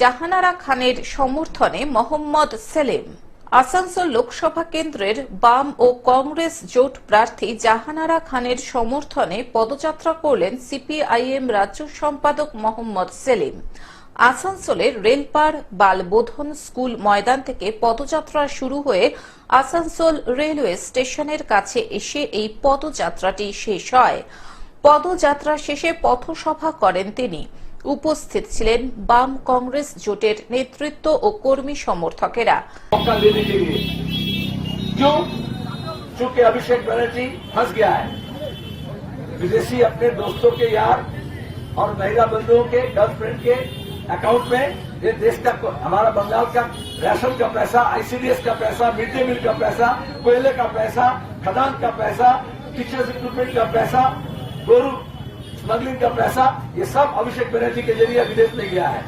জাহানারা খানের সমর্থনে মোহাম্মদ সেলিম। আসানসোল লোকসভা কেন্দ্রের বাম ও কংগ্রেস জোট প্রার্থী জাহানারা খানের সমর্থনে পদযাত্রা করলেন সিপিআইএম রাজ্য সম্পাদক মোহাম্মদ সেলিম। আসানসোলের রেলপার বালবোধন স্কুল ময়দান থেকে পদযাত্রা শুরু হয়ে আসানসোল রেলওয়ে স্টেশনের কাছে এসে এই পদযাত্রাটি শেষ হয়। পদযাত্রা শেষে পথসভা করেন তিনি। উপস্থিত ছিলেন বাম কংগ্রেস জোটের নেতৃত্ব ও কর্মী সমর্থকেরা मौका लेने के लिए क्यों चूंकि अभिषेक बनर्जी फंस गया है विदेशी अपने दोस्तों के यार और महिला बंधुओं के गर्लफ्रेंड के अकाउंट में ये देश का हमारा बंगाल का राशन का पैसा आईसीडीएस का पैसा मिड डे मील का पैसा कोयले का पैसा खदान का पैसा टीचर्स इक्विपमेंट का पैसा गोरू स्मगलिंग का पैसा ये सब अभिषेक बनर्जी के जरिए विदेश में गया है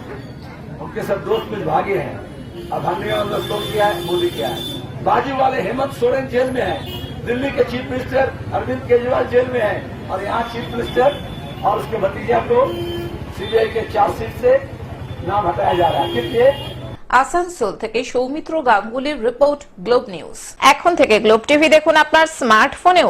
उनके सब दोस्त कुछ भागे हैं अब हमने उनका शोक किया है मोदी किया है बाजू वाले हेमंत सोरेन जेल में है दिल्ली के chief minister Arvind Kejriwal jail में है और यहाँ चीफ मिनिस्टर और उसके भतीजा को सीबीआई के चार्जशीट से नाम हटाया जा रहा है किस আসানসোল থেকে সৌমিত্র গাঙ্গুলির রিপোর্ট গ্লোব নিউজ এখন থেকে গ্লোব টিভি দেখুন আপনার স্মার্টফোনেও